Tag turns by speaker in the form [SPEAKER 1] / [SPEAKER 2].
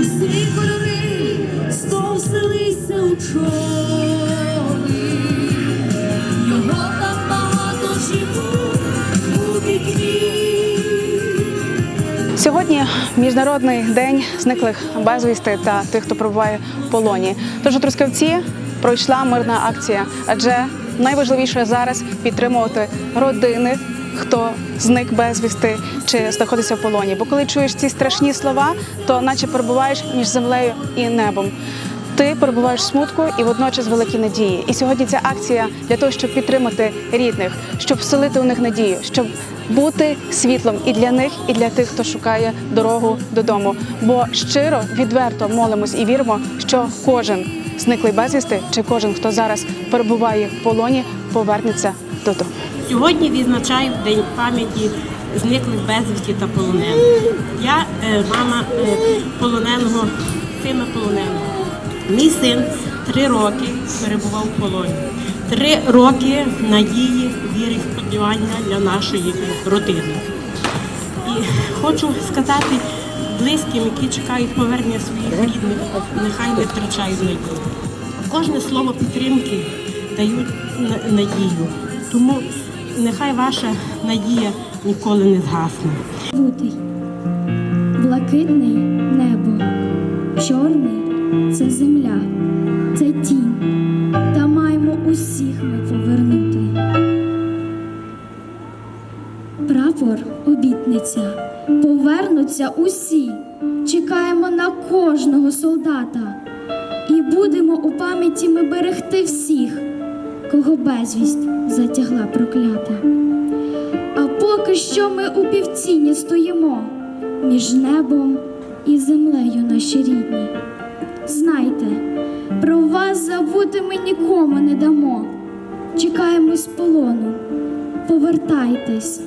[SPEAKER 1] всі кольори сковзилися у човни.
[SPEAKER 2] Сьогодні міжнародний день зниклих безвісти та тих, хто перебуває в полоні. Тож у Трускавці пройшла мирна акція, адже найважливіше зараз підтримувати родини Хто зник безвісти чи знаходиться в полоні? Бо коли чуєш ці страшні слова, то наче перебуваєш між землею і небом. Ти перебуваєш в смутку і водночас великі надії. І сьогодні ця акція для того, щоб підтримати рідних, щоб вселити у них надію, щоб бути світлом і для них, і для тих, хто шукає дорогу додому. Бо щиро, відверто молимось і віримо, що кожен зниклий безвісти, чи кожен, хто зараз перебуває в полоні, повернеться додому.
[SPEAKER 3] Сьогодні відзначаю День пам'яті зниклих безвісті та полонених. Я е, мама е, полоненого, сина полоненого. Мій син три роки перебував в полоні. Три роки надії, віри сподівання для нашої родини. І хочу сказати близьким, які чекають повернення своїх рідних, нехай не втрачають надію. Кожне слово підтримки дають надію. Тому нехай ваша надія ніколи не згасне.
[SPEAKER 4] Лютий, блакитний небо, чорний це земля, це тінь, та маємо усіх ми повернути. Прапор обітниця, повернуться усі, чекаємо на кожного солдата, і будемо у пам'яті ми берегти всіх, кого безвість затягла проклята. А поки що ми у півціні стоїмо між небом і землею наші рідні. Знайте, про вас забути ми нікому не дамо. Чекаємо з полону, повертайтесь,